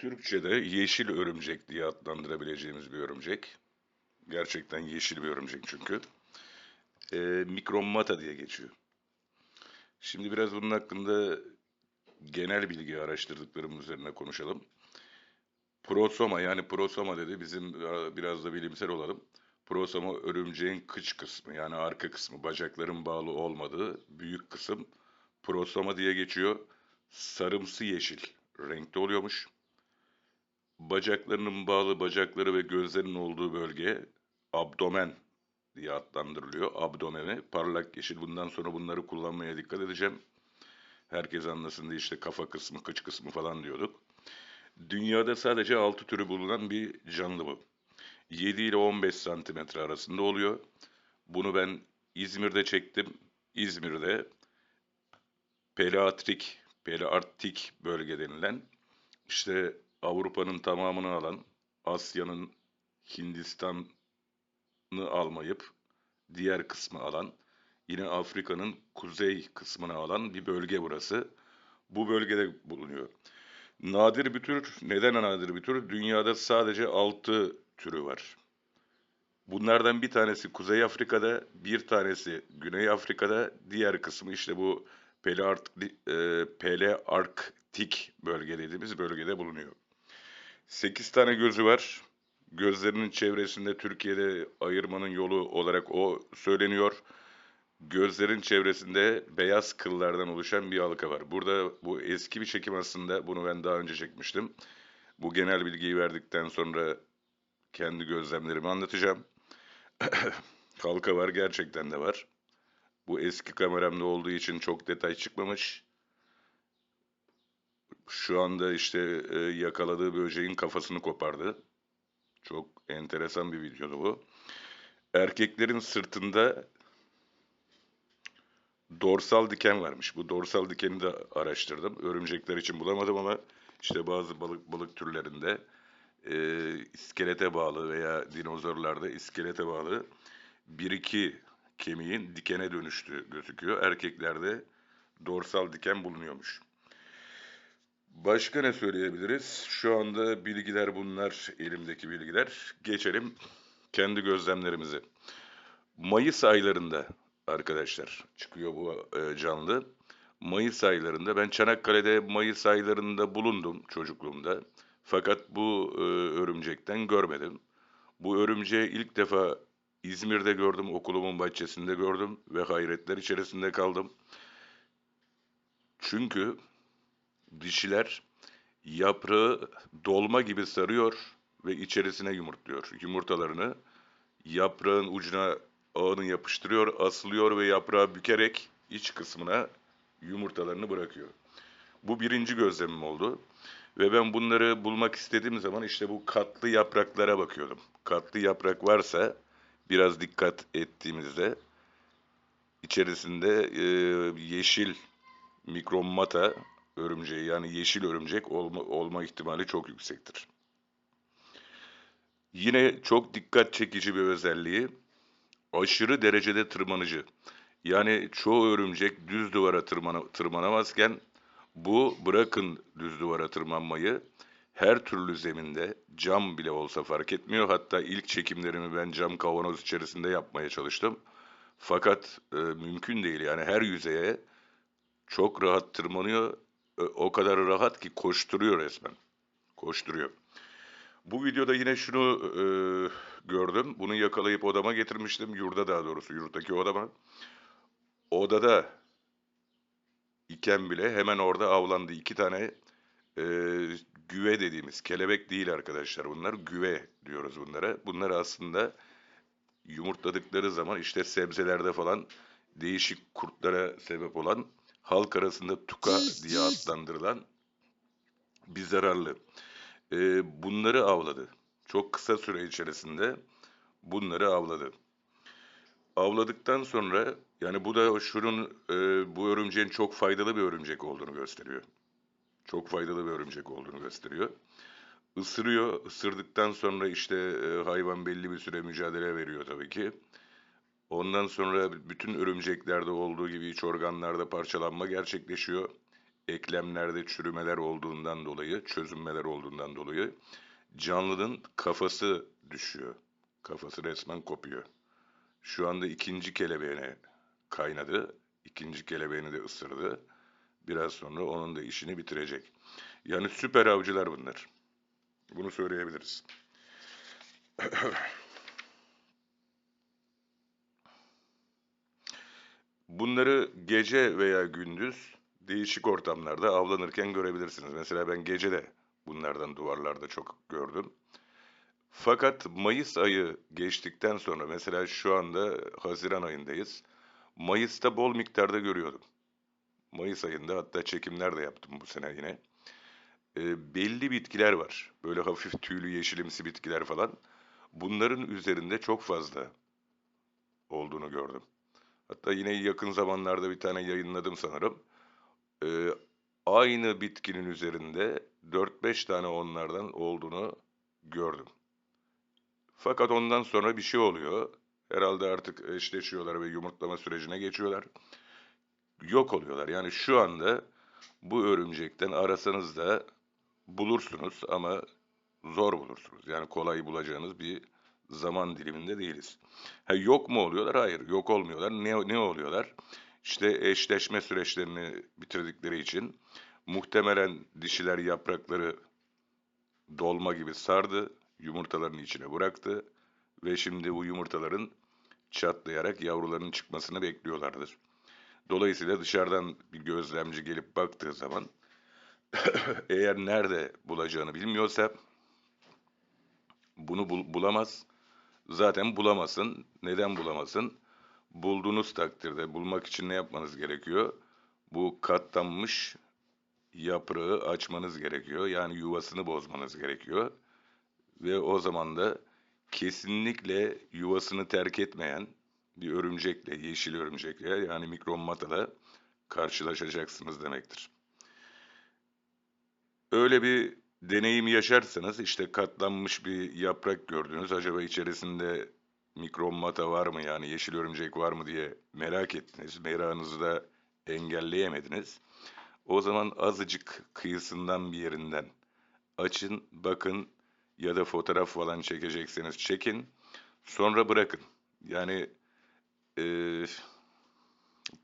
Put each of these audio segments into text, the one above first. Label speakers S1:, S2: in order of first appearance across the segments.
S1: Türkçe'de yeşil örümcek diye adlandırabileceğimiz bir örümcek. Gerçekten yeşil bir örümcek çünkü. Ee, Mikromata diye geçiyor. Şimdi biraz bunun hakkında genel bilgi araştırdıklarım üzerine konuşalım. Prosoma yani prosoma dedi bizim e, biraz da bilimsel olalım. Prosoma örümceğin kıç kısmı yani arka kısmı bacakların bağlı olmadığı büyük kısım prosoma diye geçiyor. Sarımsı yeşil renkte oluyormuş. Bacaklarının bağlı bacakları ve gözlerinin olduğu bölge abdomen diye adlandırılıyor. Abdomeni parlak yeşil. Bundan sonra bunları kullanmaya dikkat edeceğim. Herkes anlasın diye işte kafa kısmı, kıç kısmı falan diyorduk. Dünyada sadece 6 türü bulunan bir canlı bu. 7 ile 15 santimetre arasında oluyor. Bunu ben İzmir'de çektim. İzmir'de pelearktik, pelearktik bölge denilen işte Avrupa'nın tamamını alan, Asya'nın Hindistan'ı almayıp diğer kısmı alan, yine Afrika'nın kuzey kısmını alan bir bölge burası. Bu bölgede bulunuyor. Nadir bir tür, neden nadir bir tür? Dünyada sadece 6 türü var. Bunlardan bir tanesi Kuzey Afrika'da, bir tanesi Güney Afrika'da, diğer kısmı işte bu e, Palearktik bölge dediğimiz bölgede bulunuyor. 8 tane gözü var. Gözlerinin çevresinde Türkiye'de ayırmanın yolu olarak o söyleniyor. Gözlerin çevresinde beyaz kıllardan oluşan bir halka var. Burada bu eski bir çekim aslında. Bunu ben daha önce çekmiştim. Bu genel bilgiyi verdikten sonra kendi gözlemlerimi anlatacağım. halka var, gerçekten de var. Bu eski kameramda olduğu için çok detay çıkmamış. Şu anda işte e, yakaladığı böceğin kafasını kopardı. Çok enteresan bir videodu bu. Erkeklerin sırtında dorsal diken varmış. Bu dorsal dikeni de araştırdım. Örümcekler için bulamadım ama işte bazı balık balık türlerinde e, iskelete bağlı veya dinozorlarda iskelete bağlı bir iki kemiğin dikene dönüştüğü gözüküyor. Erkeklerde dorsal diken bulunuyormuş. Başka ne söyleyebiliriz? Şu anda bilgiler bunlar, elimdeki bilgiler. Geçelim kendi gözlemlerimizi. Mayıs aylarında arkadaşlar çıkıyor bu e, canlı. Mayıs aylarında ben Çanakkale'de Mayıs aylarında bulundum çocukluğumda. Fakat bu e, örümcekten görmedim. Bu örümceği ilk defa İzmir'de gördüm, okulumun bahçesinde gördüm ve hayretler içerisinde kaldım. Çünkü dişiler yaprağı dolma gibi sarıyor ve içerisine yumurtluyor. Yumurtalarını yaprağın ucuna ağını yapıştırıyor, asılıyor ve yaprağı bükerek iç kısmına yumurtalarını bırakıyor. Bu birinci gözlemim oldu. Ve ben bunları bulmak istediğim zaman işte bu katlı yapraklara bakıyordum. Katlı yaprak varsa biraz dikkat ettiğimizde içerisinde e, yeşil mikromata örümceği yani yeşil örümcek olma, olma ihtimali çok yüksektir. Yine çok dikkat çekici bir özelliği aşırı derecede tırmanıcı. Yani çoğu örümcek düz duvara tırmana, tırmanamazken bu bırakın düz duvara tırmanmayı her türlü zeminde cam bile olsa fark etmiyor. Hatta ilk çekimlerimi ben cam kavanoz içerisinde yapmaya çalıştım. Fakat e, mümkün değil yani her yüzeye çok rahat tırmanıyor. O kadar rahat ki koşturuyor resmen. Koşturuyor. Bu videoda yine şunu e, gördüm. Bunu yakalayıp odama getirmiştim. Yurda daha doğrusu yurttaki odama. Odada iken bile hemen orada avlandı. iki tane e, güve dediğimiz kelebek değil arkadaşlar bunlar. Güve diyoruz bunlara. Bunlar aslında yumurtladıkları zaman işte sebzelerde falan değişik kurtlara sebep olan halk arasında tuka diye adlandırılan bir zararlı. E, bunları avladı. Çok kısa süre içerisinde bunları avladı. Avladıktan sonra yani bu da şunun e, bu örümceğin çok faydalı bir örümcek olduğunu gösteriyor. Çok faydalı bir örümcek olduğunu gösteriyor. Isırıyor. Isırdıktan sonra işte e, hayvan belli bir süre mücadele veriyor tabii ki. Ondan sonra bütün örümceklerde olduğu gibi iç organlarda parçalanma gerçekleşiyor. eklemlerde çürümeler olduğundan dolayı, çözünmeler olduğundan dolayı canlının kafası düşüyor. Kafası resmen kopuyor. Şu anda ikinci kelebeğine kaynadı. İkinci kelebeğini de ısırdı. Biraz sonra onun da işini bitirecek. Yani süper avcılar bunlar. Bunu söyleyebiliriz. Bunları gece veya gündüz değişik ortamlarda avlanırken görebilirsiniz. Mesela ben gece de bunlardan duvarlarda çok gördüm. Fakat Mayıs ayı geçtikten sonra mesela şu anda Haziran ayındayız. Mayıs'ta bol miktarda görüyordum. Mayıs ayında hatta çekimler de yaptım bu sene yine. E, belli bitkiler var. Böyle hafif tüylü yeşilimsi bitkiler falan. Bunların üzerinde çok fazla olduğunu gördüm. Hatta yine yakın zamanlarda bir tane yayınladım sanırım. E, aynı bitkinin üzerinde 4-5 tane onlardan olduğunu gördüm. Fakat ondan sonra bir şey oluyor. Herhalde artık eşleşiyorlar ve yumurtlama sürecine geçiyorlar. Yok oluyorlar. Yani şu anda bu örümcekten arasanız da bulursunuz ama zor bulursunuz. Yani kolay bulacağınız bir zaman diliminde değiliz. Ha, yok mu oluyorlar? Hayır, yok olmuyorlar. Ne, ne oluyorlar? İşte eşleşme süreçlerini bitirdikleri için muhtemelen dişiler yaprakları dolma gibi sardı, yumurtalarını içine bıraktı ve şimdi bu yumurtaların çatlayarak yavruların çıkmasını bekliyorlardır. Dolayısıyla dışarıdan bir gözlemci gelip baktığı zaman eğer nerede bulacağını bilmiyorsa bunu bul bulamaz. Zaten bulamasın. Neden bulamasın? Bulduğunuz takdirde bulmak için ne yapmanız gerekiyor? Bu katlanmış yaprağı açmanız gerekiyor. Yani yuvasını bozmanız gerekiyor. Ve o zaman da kesinlikle yuvasını terk etmeyen bir örümcekle, yeşil örümcekle yani mikromatala karşılaşacaksınız demektir. Öyle bir deneyim yaşarsanız işte katlanmış bir yaprak gördünüz. Acaba içerisinde mikromata var mı yani yeşil örümcek var mı diye merak ettiniz. Merakınızı da engelleyemediniz. O zaman azıcık kıyısından bir yerinden açın, bakın ya da fotoğraf falan çekecekseniz çekin. Sonra bırakın. Yani e,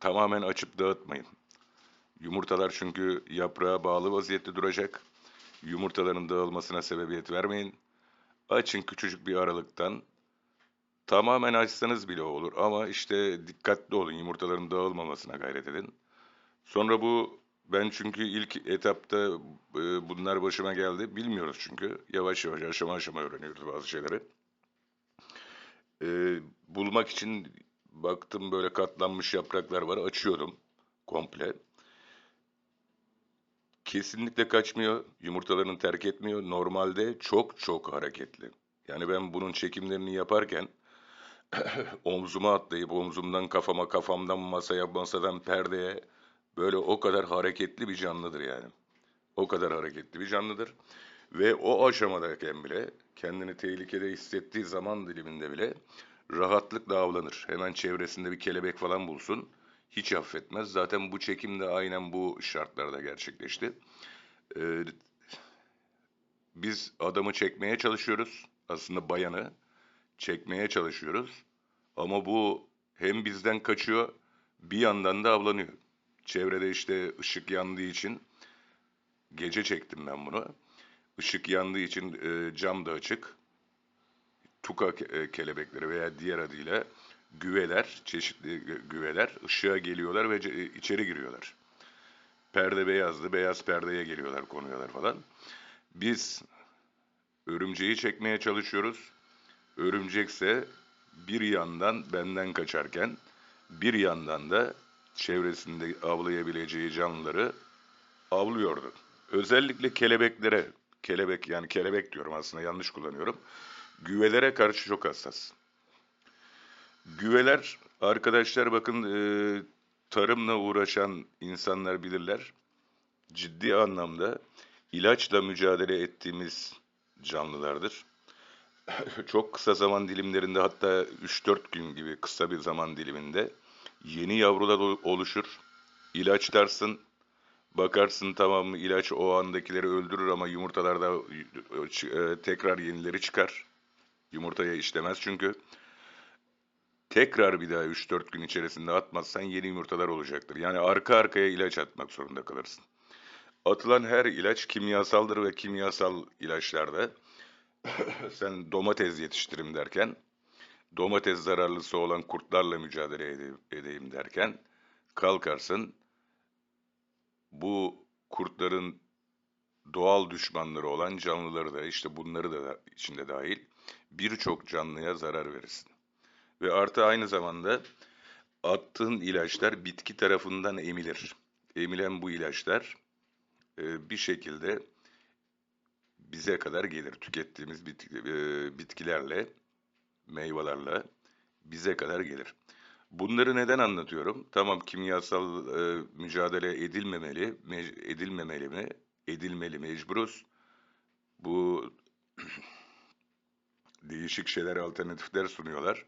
S1: tamamen açıp dağıtmayın. Yumurtalar çünkü yaprağa bağlı vaziyette duracak. Yumurtaların dağılmasına sebebiyet vermeyin. Açın küçücük bir aralıktan. Tamamen açsanız bile olur ama işte dikkatli olun yumurtaların dağılmamasına gayret edin. Sonra bu ben çünkü ilk etapta e, bunlar başıma geldi. Bilmiyoruz çünkü. Yavaş yavaş aşama aşama öğreniyoruz bazı şeyleri. E, bulmak için baktım böyle katlanmış yapraklar var. Açıyordum komple. Kesinlikle kaçmıyor. Yumurtalarını terk etmiyor. Normalde çok çok hareketli. Yani ben bunun çekimlerini yaparken omzuma atlayıp omzumdan kafama, kafamdan masaya, masadan perdeye böyle o kadar hareketli bir canlıdır yani. O kadar hareketli bir canlıdır. Ve o aşamadayken bile kendini tehlikede hissettiği zaman diliminde bile rahatlıkla avlanır. Hemen çevresinde bir kelebek falan bulsun. Hiç affetmez. Zaten bu çekim de aynen bu şartlarda gerçekleşti. Ee, biz adamı çekmeye çalışıyoruz. Aslında bayanı çekmeye çalışıyoruz. Ama bu hem bizden kaçıyor bir yandan da avlanıyor. Çevrede işte ışık yandığı için gece çektim ben bunu. Işık yandığı için e, cam da açık. Tuka ke- kelebekleri veya diğer adıyla güveler, çeşitli güveler ışığa geliyorlar ve ce- içeri giriyorlar. Perde beyazdı, beyaz perdeye geliyorlar, konuyorlar falan. Biz örümceği çekmeye çalışıyoruz. Örümcekse bir yandan benden kaçarken bir yandan da çevresinde avlayabileceği canlıları avlıyordu. Özellikle kelebeklere, kelebek yani kelebek diyorum aslında yanlış kullanıyorum. Güvelere karşı çok hassas. Güveler arkadaşlar bakın e, tarımla uğraşan insanlar bilirler. Ciddi anlamda ilaçla mücadele ettiğimiz canlılardır. Çok kısa zaman dilimlerinde hatta 3-4 gün gibi kısa bir zaman diliminde yeni yavrular ol- oluşur. İlaçlarsın, Bakarsın tamam ilaç o andakileri öldürür ama yumurtalarda e, tekrar yenileri çıkar. Yumurtaya işlemez çünkü. Tekrar bir daha 3-4 gün içerisinde atmazsan yeni yumurtalar olacaktır. Yani arka arkaya ilaç atmak zorunda kalırsın. Atılan her ilaç kimyasaldır ve kimyasal ilaçlarda sen domates yetiştirim derken domates zararlısı olan kurtlarla mücadele edeyim, derken kalkarsın bu kurtların doğal düşmanları olan canlıları da işte bunları da içinde dahil birçok canlıya zarar verirsin. Ve artı aynı zamanda attığın ilaçlar bitki tarafından emilir. Emilen bu ilaçlar e, bir şekilde bize kadar gelir. Tükettiğimiz e, bitkilerle, meyvelerle bize kadar gelir. Bunları neden anlatıyorum? Tamam kimyasal e, mücadele edilmemeli, me, edilmemeli mi? Edilmeli mecburuz. Bu değişik şeyler, alternatifler sunuyorlar.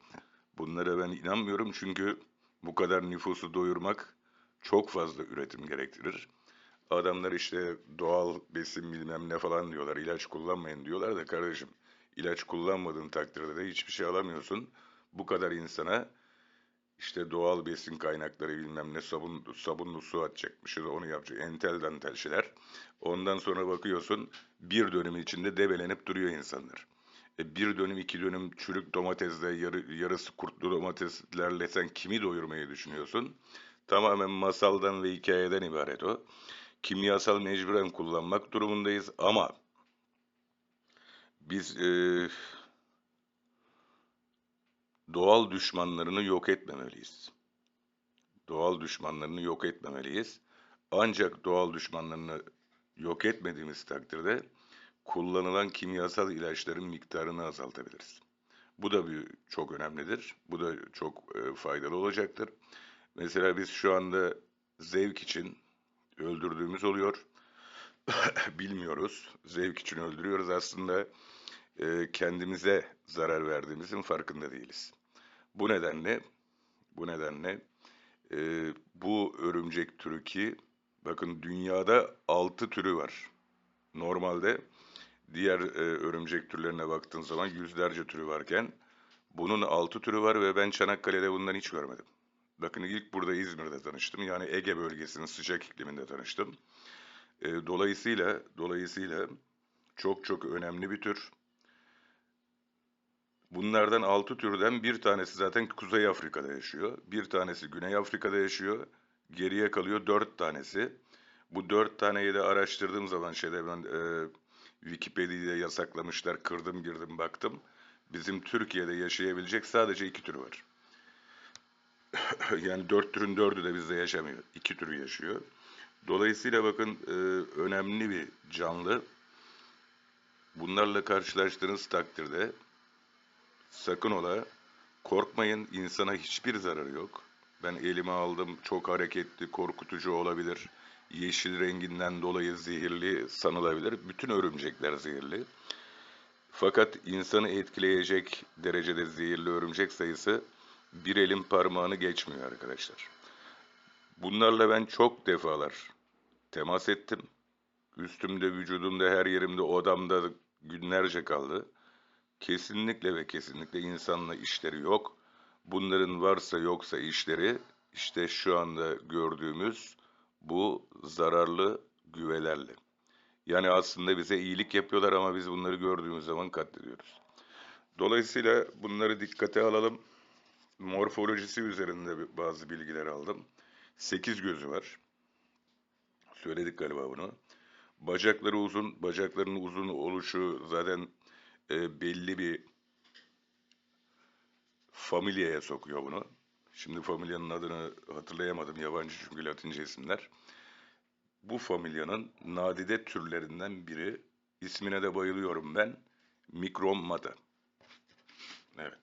S1: Bunlara ben inanmıyorum çünkü bu kadar nüfusu doyurmak çok fazla üretim gerektirir. Adamlar işte doğal besin bilmem ne falan diyorlar, ilaç kullanmayın diyorlar da kardeşim ilaç kullanmadığın takdirde de hiçbir şey alamıyorsun. Bu kadar insana işte doğal besin kaynakları bilmem ne sabun sabunlu su atacakmışız onu yapacak entel dantel şeyler. Ondan sonra bakıyorsun bir dönüm içinde debelenip duruyor insanlar. E, bir dönüm iki dönüm çürük domatesle yarı, yarısı kurtlu domateslerle sen kimi doyurmayı düşünüyorsun? Tamamen masaldan ve hikayeden ibaret o. Kimyasal mecburen kullanmak durumundayız ama biz e, doğal düşmanlarını yok etmemeliyiz. Doğal düşmanlarını yok etmemeliyiz. Ancak doğal düşmanlarını yok etmediğimiz takdirde kullanılan kimyasal ilaçların miktarını azaltabiliriz. Bu da bir çok önemlidir. Bu da çok e, faydalı olacaktır. Mesela biz şu anda zevk için öldürdüğümüz oluyor. Bilmiyoruz. Zevk için öldürüyoruz. Aslında e, kendimize zarar verdiğimizin farkında değiliz. Bu nedenle bu nedenle e, bu örümcek türü ki bakın dünyada 6 türü var. Normalde diğer e, örümcek türlerine baktığın zaman yüzlerce türü varken bunun 6 türü var ve ben Çanakkale'de bundan hiç görmedim. Bakın ilk burada İzmir'de tanıştım. Yani Ege bölgesinin sıcak ikliminde tanıştım. E, dolayısıyla dolayısıyla çok çok önemli bir tür. Bunlardan altı türden bir tanesi zaten Kuzey Afrika'da yaşıyor. Bir tanesi Güney Afrika'da yaşıyor. Geriye kalıyor dört tanesi. Bu dört taneyi de araştırdığım zaman şeyde ben e, Wikipedia'da yasaklamışlar. Kırdım girdim baktım. Bizim Türkiye'de yaşayabilecek sadece iki tür var. yani dört türün dördü de bizde yaşamıyor. İki türü yaşıyor. Dolayısıyla bakın e, önemli bir canlı. Bunlarla karşılaştığınız takdirde Sakın ola korkmayın insana hiçbir zararı yok. Ben elime aldım çok hareketli, korkutucu olabilir. Yeşil renginden dolayı zehirli sanılabilir. Bütün örümcekler zehirli. Fakat insanı etkileyecek derecede zehirli örümcek sayısı bir elin parmağını geçmiyor arkadaşlar. Bunlarla ben çok defalar temas ettim. Üstümde, vücudumda, her yerimde, odamda günlerce kaldı. Kesinlikle ve kesinlikle insanla işleri yok. Bunların varsa yoksa işleri işte şu anda gördüğümüz bu zararlı güvelerle. Yani aslında bize iyilik yapıyorlar ama biz bunları gördüğümüz zaman katlediyoruz. Dolayısıyla bunları dikkate alalım. Morfolojisi üzerinde bazı bilgiler aldım. Sekiz gözü var. Söyledik galiba bunu. Bacakları uzun, bacaklarının uzun oluşu zaten e, belli bir familyaya sokuyor bunu. Şimdi familyanın adını hatırlayamadım. Yabancı çünkü Latince isimler. Bu familyanın nadide türlerinden biri. İsmine de bayılıyorum ben. Mikromata. Evet.